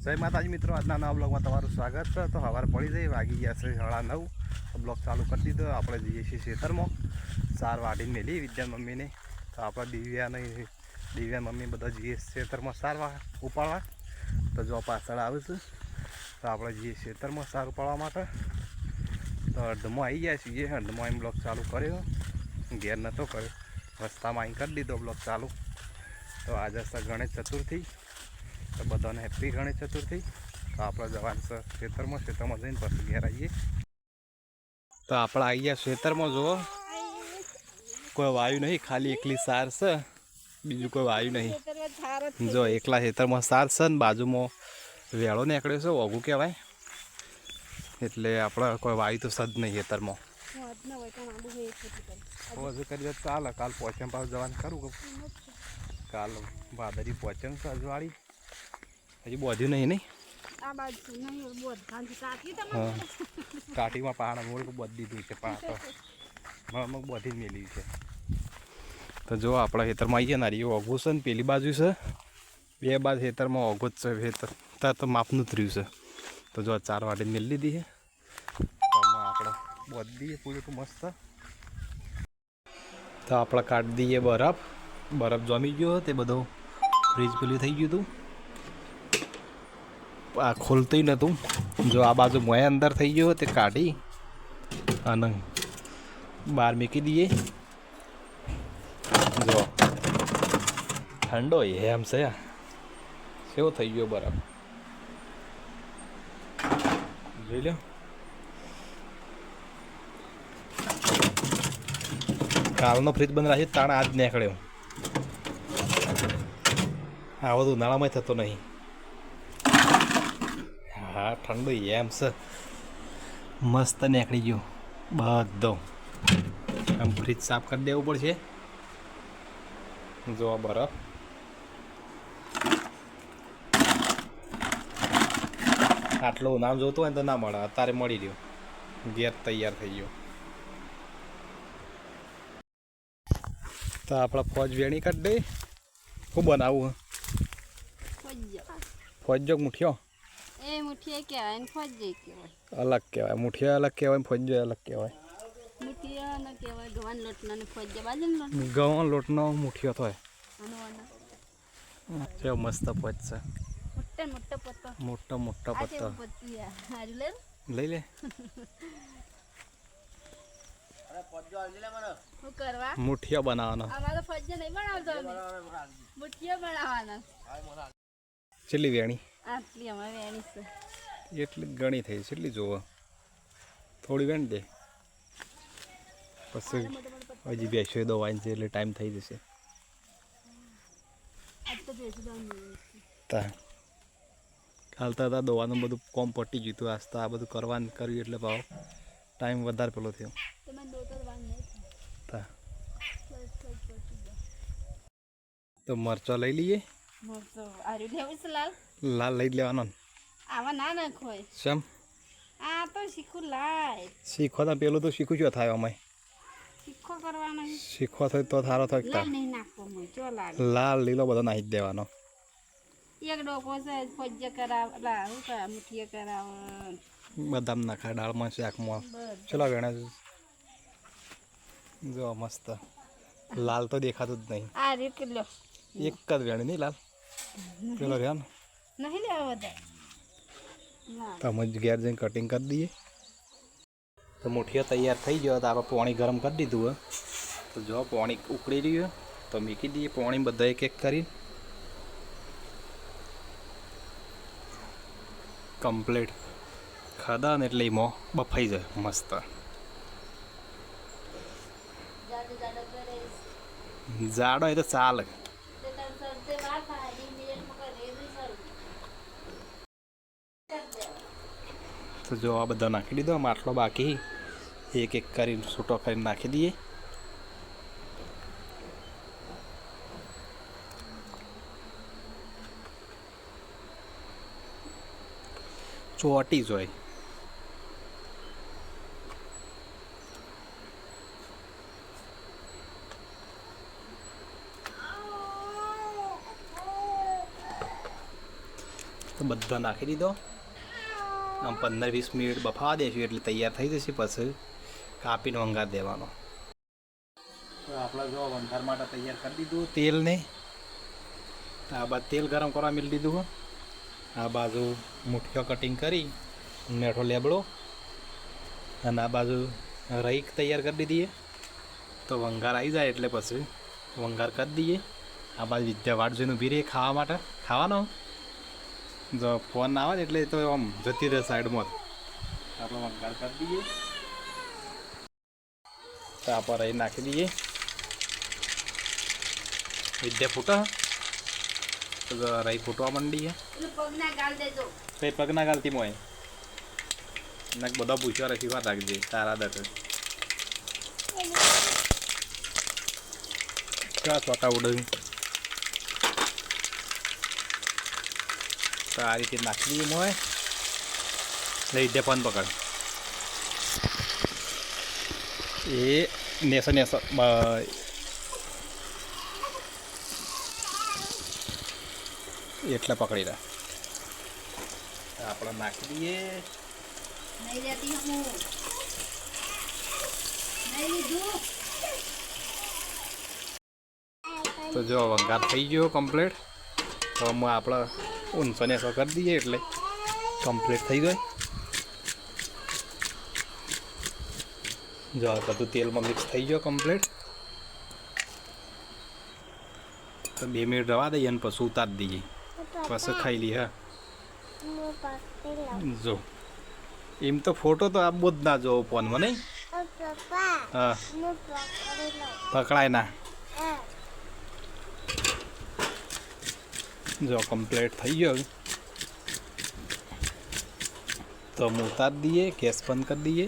જય માતાજી મિત્રો, આજના નવા બ્લોગમાં તમારું સ્વાગત છે. તો સવારે પડી જઈ, વાગી ગયા છે સાડા નવ. તો બ્લોગ ચાલુ કરી દીધો. આપણે જઈએ છીએ ખેતરમાં. ચાર વાઢીને મેલી વિદ્યા મમ્મીને. તો આપણે દિવ્યાને દિવ્યા મમ્મી બધા જઈએ ખેતરમાં સારવા ઉપાડવા. તો જો પાછળ આવે તો આપણે જઈએ ખેતરમાં સાર ઉપાડવા માટે. તો અડધમાં આવી ગયા છીએ. અડધમાં અહીં બ્લોગ ચાલુ કર્યો. ઘેર નહોતો કર્યો. રસ્તામાં અહીં કરી દીધો બ્લોગ ચાલુ. તો આજે ગણેશ ચતુર્થી તો બધાને હેપી ગણેશ ચતુર્થી. તો આપણે જવાનું છે ખેતરમાં ખેતરમાં જઈને પછી ઘેર આવીએ. તો આપણે આવી ગયા ખેતરમાં, જુઓ. કોઈ વાયુ નહીં, ખાલી એકલી સાર છે. બીજું કોઈ વાયુ નહીં. જો, એકલા ખેતરમાં સાર છે ને બાજુમાં વેળો નીકળ્યો છે, ઓગું કહેવાય. એટલે આપણે કોઈ વાયુ તો સદ નહીં ખેતરમાં. હજુ કરી દે ચાલે. કાલ પહોંચ્યા પાછું જવાનું ખરું કાલ ભાદરી પહોંચે સજવાળી હજી બોધ્યું નહીં નહીં? કાઠીમાં પહાડ મોડ બધી દીધું છે પહાડ બધી જ મેલી છે. તો જો આપણા ખેતરમાં આવીએ ને અરે ઓઘું છે ને પેલી બાજુ છે. બે બાદ ખેતરમાં ઓઘો જ છે ખેતર ત્યાં તો માપનું જ રહ્યું છે. તો જો ચાર વાટે મેલી લીધી છે. આપણે બધી દઈએ પૂરું તો મસ્ત. તો આપણે કાઢી દઈએ બરફ. બરફ જમી ગયો તે બધો ફ્રીજ પેલું થઈ ગયું હતું. આ ખોલતું નહોતું જો આ બાજુ મોય અંદર થઈ ગયો તે કાઢી અને બહાર મૂકી દઈએ. જો. ઠંડો એમ છે. કેવો થઈ ગયો બરફ? જોઈ લો. કાલનો ફ્રીજ બંધ રાખ્યો તાણ આજ નીકળ્યો. આવો તો ઉનાળામાં થતો નહીં. હા ઠંડુ એમ છે. મસ્ત નીકળી ગયું. બધો. આમ ફ્રીજ સાફ કરી દેવું પડશે. જો બરફ. આટલું નામ જોતું હોય તો ના મળે. અત્યારે મળી રહ્યું ગેર તૈયાર થઈ ગયો. તો આપણા ફોજ વેણી કાઢી દઈ. શું બનાવવું ફોજ જોગ મુઠ્યો? એ મુઠીએ કહેવાય ને ફોજી કહેવાય. અલગ કહેવાય. મુઠિયા અલગ કહેવાય ફોજો અલગ કહેવાય. મુઠીયા ન કહેવાય ગવાન લોટના ને ફોજ્યા બાજુ લોટ ઘઉં લોટનો મુઠિયો થાય આનો આનો કેવો મસ્ત પોચ છે. મોટો પત્તો મોટો મોટો પત્તો લઈ લે. મુઠિયો બનાવવાનો. અમારે ફોજ્યા નહીં બનાવતો અમે. મુઠીઓ બનાવવાના. કેટલી વેણી. આટલી અમારે વેણી છે. એટલી ઘણી થઈ કેટલી જોવો. થોડી વેણ દે. પછી હજી બેસો દવાની છે એટલે ટાઈમ થઈ જશે. તો બેસી દઉં તા. કાલ તો હતા દવાનું બધું કોમ પટી ગયું હતું. આજ તો આ બધું કરવાનું કર્યું એટલે ભાવ ટાઈમ વધારે પેલો થયો. તો મરચો લઈ લઈએ? મરચો આર્યું લેવું છે લાલ? લાલ લઈ જ લેવાનો આવા ના નાખો શેમ? આ તો શીખું લાય. શીખો તો પેલું તો શીખું છું થાય અમે શીખો કરવાનો. થાય તો થારો થાય લાલ નહીં નાખવો લાલ લીલો બધો નાખી જ દેવાનો. એક ડોકો છે ફોજ્ય કરાવ લા શું કરે મુઠીએ કરાવ. બદામ નાખા દાળમાં શાકમાં. ચલો ગણે જો મસ્ત. લાલ તો દેખાતું જ નહીં. આ રીત કિલો એક જ વેણી નહીં લાલ. પેલો રહ્યા ને. નહીં લેવા બધા તમે જ ઘેર જઈને કટિંગ કરી દઈએ. તો મુઠીઓ તૈયાર થઈ ગયો તો આપણે પાણી ગરમ કરી દીધું હોય તો જો પાણી ઉકળી રહ્યું તો મૂકી દઈએ પાણી બધા એક એક કરી કમ્પ્લીટ ખાધા ને એટલે એમાં બફાઈ જાય મસ્ત. જાડો હોય જાડો એ તો ચાલે તે તાર સરતે વાર થાય ઈ મિનિટમાં કરે એ બી સારું તો જો આ બધા નાખી દીધો માટલો બાકી એક એક કરીને છૂટો કરીને નાખી દઈએ. ચોટી જ હોય. બધો નાખી દીધો. આમ પંદર વીસ મિનિટ બફાવા દેશું એટલે તૈયાર થઈ જશે પછી કાપીને વંગાર દેવાનો. આપણે જો વંગાર માટે તૈયાર કરી દીધું તેલને. આ બાદ તેલ ગરમ કરવા મિલી દીધું આ બાજુ મુઠિયો કટિંગ કરી, મેઠો લેબડો અને આ બાજુ રઈ તૈયાર કરી દીધી તો વંગાર આવી જાય એટલે પછી વંગાર કરી દઈએ. આ બાજુ વિદ્યા વાટ જોઈને ખાવા માટે, ખાવાનો. જો ફોન આવે ને એટલે તો આમ જતી રહે સાઈડમાં આપણે વંગાર કરી દઈએ. તો આપણે રહી નાખી દઈએ. વિદ્યા ફૂટા. તો રહી ફૂટવા માંડીએ પેલું પગના ગાળ દેજો. કઈ પગ ના ગાલતી મોય. નાક બધા પૂછવા રાખી વાત રાખજે તારા દટ ક્યાં છોટા ઉડે તો આ રીતે નાખી દઈએ હોય લઈ દે ફોન પકડ એ નેસો નેસો એટલા પકડી રહ્યા આપણે નાખી દઈએ હું તો જો વંગાર થઈ ગયો કમ્પ્લીટ તો અમે આપણે ઊંચો નેસો કરી દઈએ એટલે કમ્પ્લીટ થઈ જાય જો બધું તેલમાં મિક્સ થઈ ગયો કમ્પ્લીટ તો બે મિનિટ રવા દઈએ અને પછી ઉતારી દઈએ પછી ખાઈ લઈએ હા જો એમ તો ફોટો તો આપવો જ ના જોવો ફોનમાં નહીં હા પકડાય ના જો કમ્પ્લીટ થઈ ગયો તો અમે ઉતારી દઈએ ગેસ બંધ કરી દઈએ.